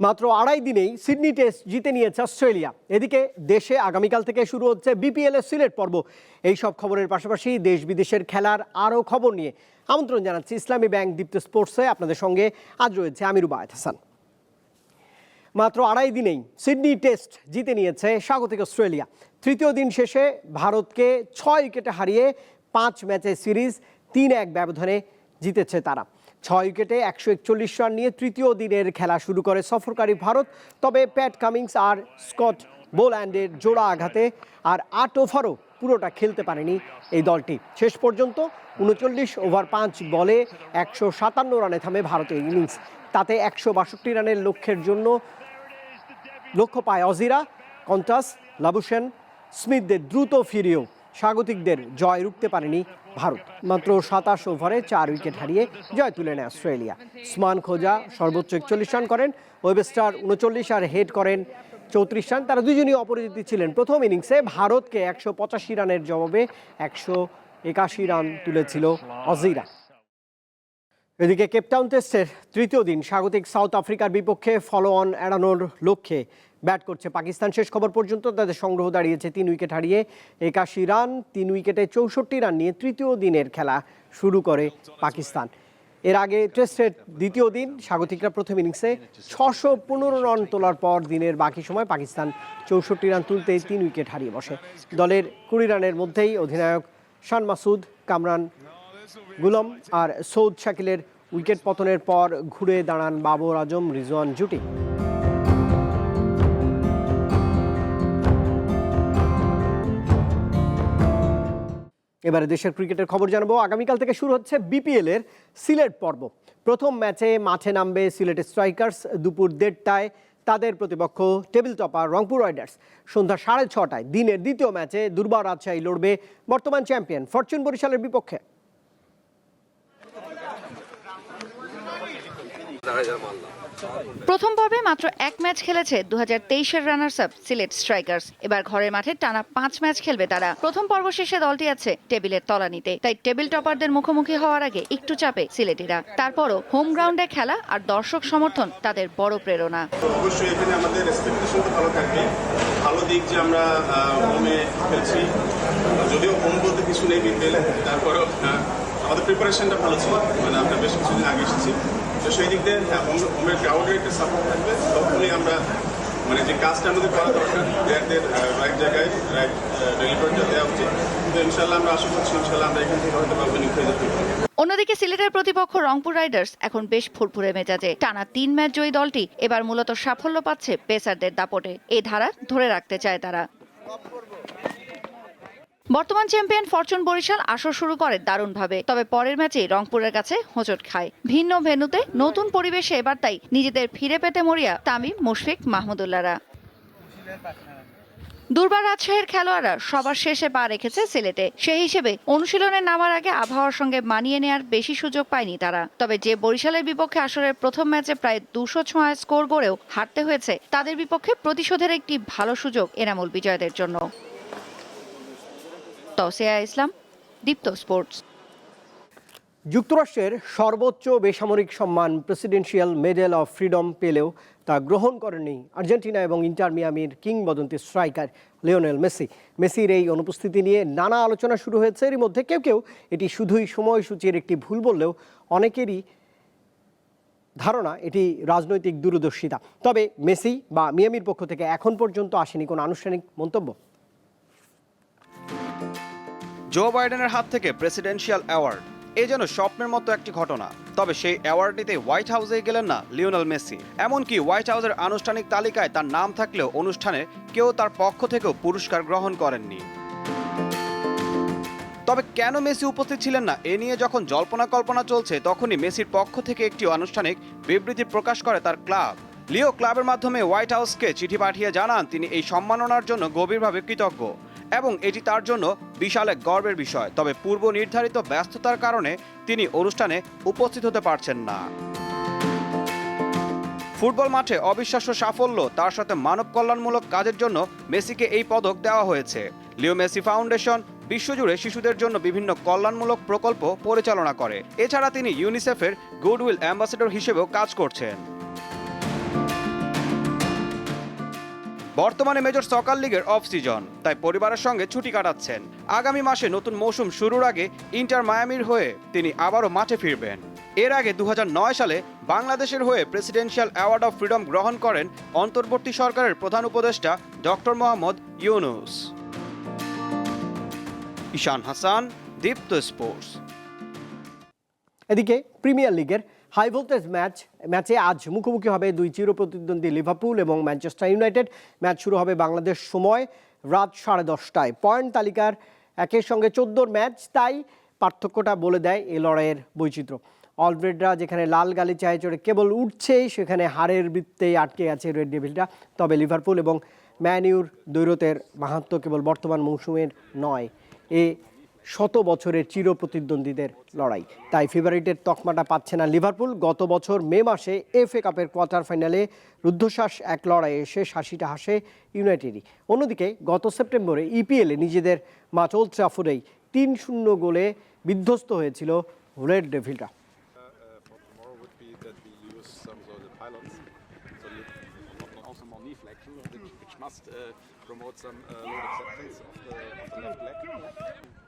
মাত্র আড়াই দিনেই সিডনি টেস্ট জিতে নিয়েছে অস্ট্রেলিয়া। এদিকে দেশে আগামীকাল থেকে শুরু হচ্ছে বিপিএল এর সিলেট পর্ব। এই সব খবরের পাশাপাশি দেশ বিদেশের খেলার আরও খবর নিয়ে আমন্ত্রণ জানাচ্ছি ইসলামী ব্যাংক দীপ্ত স্পোর্টসে। আপনাদের সঙ্গে আজ রয়েছে আমির উবায়ত হাসান। মাত্র আড়াই দিনেই সিডনি টেস্ট জিতে নিয়েছে স্বাগতিক অস্ট্রেলিয়া। তৃতীয় দিন শেষে ভারতকে ছয় উইকেটে হারিয়ে পাঁচ ম্যাচের সিরিজ তিন এক ব্যবধানে জিতেছে তারা। ছয় উইকেটে একশো একচল্লিশ রান নিয়ে তৃতীয় দিনের খেলা শুরু করে সফরকারী ভারত। তবে প্যাট কামিংস আর স্কট বোল্যান্ডের জোড়া আঘাতে আর আট ওভারও পুরোটা খেলতে পারেনি এই দলটি। শেষ পর্যন্ত উনচল্লিশ ওভার পাঁচ বলে একশো সাতান্ন রানে থামে ভারতের ইনিংস। তাতে একশো বাষট্টি রানের লক্ষ্যের জন্য লক্ষ্য পায় অজিরা, কন্টাস লাবুসেন স্মিথদের দ্রুত ফিরিয়েও স্বাগতিকদের জয় রুখতে পারেনি ভারত। মাত্র সাতাশ ওভারে চার উইকেট হারিয়ে জয় তুলে নেয় অস্ট্রেলিয়া। স্মান খোজা সর্বোচ্চ একচল্লিশ রান করেন, ওয়েবস্টার উনচল্লিশ আর হেড করেন চৌত্রিশ রান। তারা দুজনই অপরাজিত ছিলেন। প্রথম ইনিংসে ভারতকে একশো পঁচাশি রানের জবাবে একশো একাশি রান তুলেছিল অজিরা। এদিকে কেপটাউন টেস্টের তৃতীয় দিন স্বাগতিক সাউথ আফ্রিকার বিপক্ষে ফলো অন এড়ানোর লক্ষ্যে ব্যাট করছে পাকিস্তান। শেষ খবর পর্যন্ত তাদের সংগ্রহ দাঁড়িয়েছে তিন উইকেট হারিয়ে একাশি রান, তিন উইকেটে চৌষট্টি রান নিয়ে তৃতীয় দিনের খেলা শুরু করে পাকিস্তান। এর আগে টেস্টের দ্বিতীয় দিন স্বাগতিকরা প্রথম ইনিংসে ছশো পনেরো রান তোলার পর দিনের বাকি সময় পাকিস্তান চৌষট্টি রান তুলতেই তিন উইকেট হারিয়ে বসে। দলের কুড়ি রানের মধ্যেই অধিনায়ক শান মাসুদ, কামরান গুলম আর সৌদ শাকিলের উইকেট পতনের পর ঘুরে দাঁড়ান বাবর আজম, রিজওয়ান জুটি। এবারে দেশের ক্রিকেটের খবর জানাব। আগামীকাল থেকে শুরু হচ্ছে বিপিএল এর সিলেট পর্ব। প্রথম ম্যাচে মাঠে নামবে সিলেট স্ট্রাইকার্স দুপুর দেড়টায়। তাদের প্রতিপক্ষ টেবিল টপার রংপুর রাইডার্স। সন্ধ্যা সাড়ে ছটায় দিনের দ্বিতীয় ম্যাচে দুর্বার রাজশাহী লড়বে বর্তমান চ্যাম্পিয়ন ফরচুন বরিশালের বিপক্ষে। প্রথম পর্বে মাত্র এক ম্যাচ খেলেছে দু হাজার তেইশের রানার্স আপ সিলেট স্ট্রাইকার্স। এবার ঘরের মাঠে টানা পাঁচ ম্যাচ খেলবে তারা। প্রথম পর্ব শেষে দলটি আছে টেবিলের তলানিতে। তাই টেবিল টপারদের মুখোমুখি হওয়ার আগে একটু চাপে সিলেটিরা। তারপরও হোম গ্রাউন্ডে খেলা আর দর্শক সমর্থন তাদের বড় প্রেরণা। অবশ্যই এখানে আমাদের তো ভালো থাকবে। ভালো দিক যে আমরা হোমে খেলছি। যদিও হোম বলতে কিছু নেই আমাদের প্রিপারেশনটা ভালো ছিল। মানে আমরা বেশ কিছুদিন আগে এসেছি। তো সেই দিক দিয়ে হ্যাঁ হোম হোমের গ্রাউন্ডের একটা সাপোর্ট থাকবে। তখনই আমরা মানে যে কাজটা আমাদের করা দরকার প্লেয়ারদের রাইট জায়গায় রাইট ডেলিভারিটা দেওয়া উচিত। তো ইনশাল্লাহ আমরা আশা করছি ইনশাল্লাহ আমরা এখান থেকে হয়তো বা উইনিং হয়ে যেতে অন্যদিকে সিলেটের প্রতিপক্ষ রংপুর রাইডার্স এখন বেশ ফুরফুরে মেজাজে। টানা তিন ম্যাচ জয়ী দলটি এবার মূলত সাফল্য পাচ্ছে পেসারদের দাপটে। এই ধারা ধরে রাখতে চায় তারা। বর্তমান চ্যাম্পিয়ন ফরচুন বরিশাল আসর শুরু করে দারুণভাবে। তবে পরের ম্যাচে রংপুরের কাছে হোঁচট খায়। ভিন্ন ভেন্যুতে নতুন পরিবেশে এবার তাই নিজেদের ফিরে পেতে মরিয়া তামিম, মুশফিক, মাহমুদুল্লাহরা। দুর্বার রাজশাহীর খেলোয়াড়রা সবার শেষে পা রেখেছে সিলেটে। সেই হিসেবে অনুশীলনে নামার আগে আবহাওয়ার সঙ্গে মানিয়ে নেয়ার বেশি সুযোগ পায়নি তারা। তবে যে বরিশালের বিপক্ষে আসরের প্রথম ম্যাচে প্রায় দুশো ছোঁয়া স্কোর গড়েও হারতে হয়েছে, তাদের বিপক্ষে প্রতিশোধের একটি ভালো সুযোগ এনামুল বিজয়দের জন্য। তসিয়া ইসলাম, দীপ্ত স্পোর্টস। যুক্তরাষ্ট্রের সর্বোচ্চ বেসামরিক সম্মান প্রেসিডেন্সিয়াল মেডেল অফ ফ্রিডম পেলেও তা গ্রহণ করেনি আর্জেন্টিনা এবং ইন্টার মিয়ামির কিংবদন্তি স্ট্রাইকার লিওনেল মেসি। মেসির এই অনুপস্থিতি নিয়ে নানা আলোচনা শুরু হয়েছে। এর মধ্যে কেউ কেউ এটি শুধুই সময়সূচির একটি ভুল বললেও অনেকেরই ধারণা এটি রাজনৈতিক দূরদর্শিতা। তবে মেসি বা মিয়ামির পক্ষ থেকে এখন পর্যন্ত আসেনি কোনো আনুষ্ঠানিক মন্তব্য। জো বাইডেনের হাত থেকে প্রেসিডেন্সিয়াল অ্যাওয়ার্ড। এ যেন স্বপ্নের মতো একটি ঘটনা। তবে সেই অ্যাওয়ার্ডটিতে হোয়াইট হাউসে গেলেন না লিওনেল মেসি। এমনকি হোয়াইট হাউসের আনুষ্ঠানিক তালিকায় তার নাম থাকলেও অনুষ্ঠানে কেউ তার পক্ষ থেকেও পুরস্কার গ্রহণ করেননি। তবে কেন মেসি উপস্থিত ছিলেন না? এ নিয়ে যখন জল্পনা কল্পনা চলছে, তখনই মেসির পক্ষ থেকে একটি আনুষ্ঠানিক বিবৃতি প্রকাশ করে তার ক্লাব। লিও ক্লাবের মাধ্যমে হোয়াইট হাউসকে চিঠি পাঠিয়ে জানান, তিনি এই সম্মাননার জন্য গভীরভাবে কৃতজ্ঞ। এবং এটি তার জন্য বিশাল এক গর্বের বিষয়। তবে পূর্ব নির্ধারিত ব্যস্ততার কারণে তিনি অনুষ্ঠানে উপস্থিত হতে পারছেন না। ফুটবল মাঠে অবিশ্বাস্য সাফল্য, তার সাথে মানব কল্যাণমূলক কাজের জন্য মেসিকে এই পদক দেওয়া হয়েছে। লিও মেসি ফাউন্ডেশন বিশ্বজুড়ে শিশুদের জন্য বিভিন্ন কল্যাণমূলক প্রকল্প পরিচালনা করে। এছাড়া তিনি ইউনিসেফের গুডউইল অ্যাম্বাসেডর হিসেবেও কাজ করছেন। বর্তমানে মেজর সকার লিগের অফ সিজন তাই পরিবারের সঙ্গে ছুটি কাটাচ্ছেন। আগামী মাসে নতুন মৌসুম শুরুর আগে ইন্টার মায়ামির হয়ে তিনি আবারও মাঠে ফিরবেন। এর আগে দু হাজার নয় সালে বাংলাদেশের হয়ে প্রেসিডেন্সিয়াল অ্যাওয়ার্ড অফ ফ্রিডম গ্রহণ করেন অন্তর্বর্তী সরকারের প্রধান উপদেষ্টা ডক্টর মোহাম্মদ ইউনুস। ঈশান হাসান, দীপ্ত স্পোর্টস। এদিকে প্রিমিয়ার লিগের হাই ভোল্টেজ ম্যাচ ম্যাচে আজ মুখোমুখি হবে দুই চিরপ্রতিদ্বন্দ্বী লিভারপুল এবং ম্যানচেস্টার ইউনাইটেড ম্যাচ শুরু হবে বাংলাদেশ সময় রাত সাড়ে দশটায়। পয়েন্ট তালিকার একের সঙ্গে চোদ্দোর ম্যাচ তাই পার্থক্যটা বলে দেয় এই লড়াইয়ের বৈচিত্র্য। অলরেডরা যেখানে লাল গালিচায় চড়ে কেবল উঠছেই, সেখানে হারের বৃত্তেই আটকে আছে রেড ডেভিলটা তবে লিভারপুল এবং ম্যানিউর দৈরতের মাহাত্ম কেবল বর্তমান মৌসুমের নয়। এ শত বছরের চিরপ্রতিদ্বন্দ্বীদের লড়াই। তাই ফেভারিটের তকমাটা পাচ্ছে না লিভারপুল। গত বছর মে মাসে এফএ কাপের কোয়ার্টার ফাইনালে রুদ্ধশ্বাস এক লড়াইয়ে শেষ হাসিটা হাসে ইউনাইটেডই। অন্যদিকে গত সেপ্টেম্বরে ইপিএলে নিজেদের মাচ ওল্ড তিন শূন্য গোলে বিধ্বস্ত হয়েছিল রেড ডেভিলরা must uh, promote some uh, acceptance of the, of the left leg.